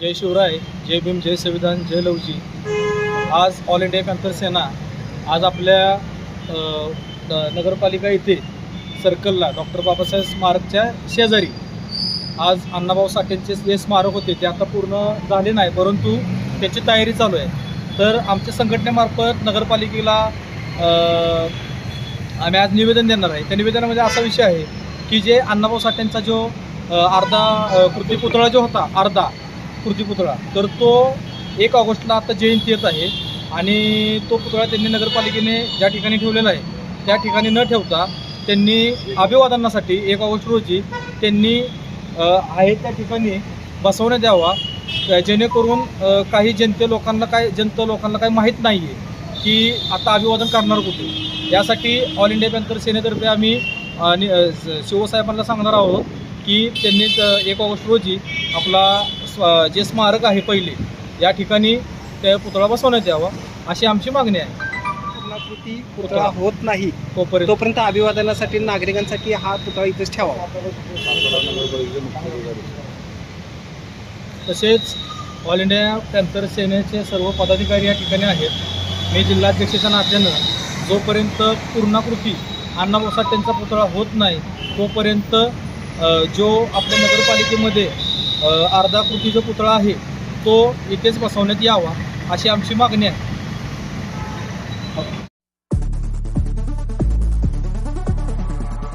जय शिवराय जय भीम जय संविधान जय लवजी. आज all India panther सेना आज आपल्या नगरपालिका येथे सर्कलला डॉक्टर बाबासाहेब स्मारकच्या शेजारी. आज अण्णाभाऊ साठेंचे जे स्मारक होते ते आता पूर्ण झाले नाही परंतु त्याची तयारी चालू आहे. तर आमच्या संघटनेमार्फत नगरपालिकेला आम्ही आज निवेदन देणार आहे. त्या निवेदनामध्ये असा विषय आहे की जे अण्णाभाऊ साठेंचा जो अर्धा कृती पुतळा जो होता अर्धा कृती पुतळा तर तो एक ऑगस्टला आता जयंती येत आहे आणि तो पुतळा त्यांनी नगरपालिकेने ज्या ठिकाणी ठेवलेला आहे त्या ठिकाणी न ठेवता त्यांनी अभिवादनासाठी एक ऑगस्ट रोजी त्यांनी आहे त्या ठिकाणी बसवण्यात द्यावा जेणेकरून काही जनते लोकांना काय जनता लोकांना काही माहीत नाही आहे की आता अभिवादन करणार कुठे. यासाठी ऑल इंडिया बँकर सेनेतर्फे आम्ही शिवसाहेबांना सांगणार आहोत की त्यांनी एक ऑगस्ट रोजी आपला जे स्मारक आहे पहिले या ठिकाणी त्या पुतळा बसवण्यात यावा अशी आमची मागणी आहे. पूर्णाकृती पुतळा होत नाही तोपर्यंत. अभिवादनासाठी नागरिकांसाठी हा पुतळा इथेच ठेवावा. तसेच ऑल इंडिया पॅन्थर सेनेचे सर्व पदाधिकारी या ठिकाणी आहेत. मी जिल्हाध्यक्षाच्या नात्यानं जोपर्यंत पूर्णाकृती अण्णाभाऊ साठेंचा पुतळा होत नाही तोपर्यंत जो आपल्या नगरपालिकेमध्ये अर्धा कृतीचा जो पुतळा आहे तो इथेच बसवण्यात यावा अशी आमची मागणी आहे.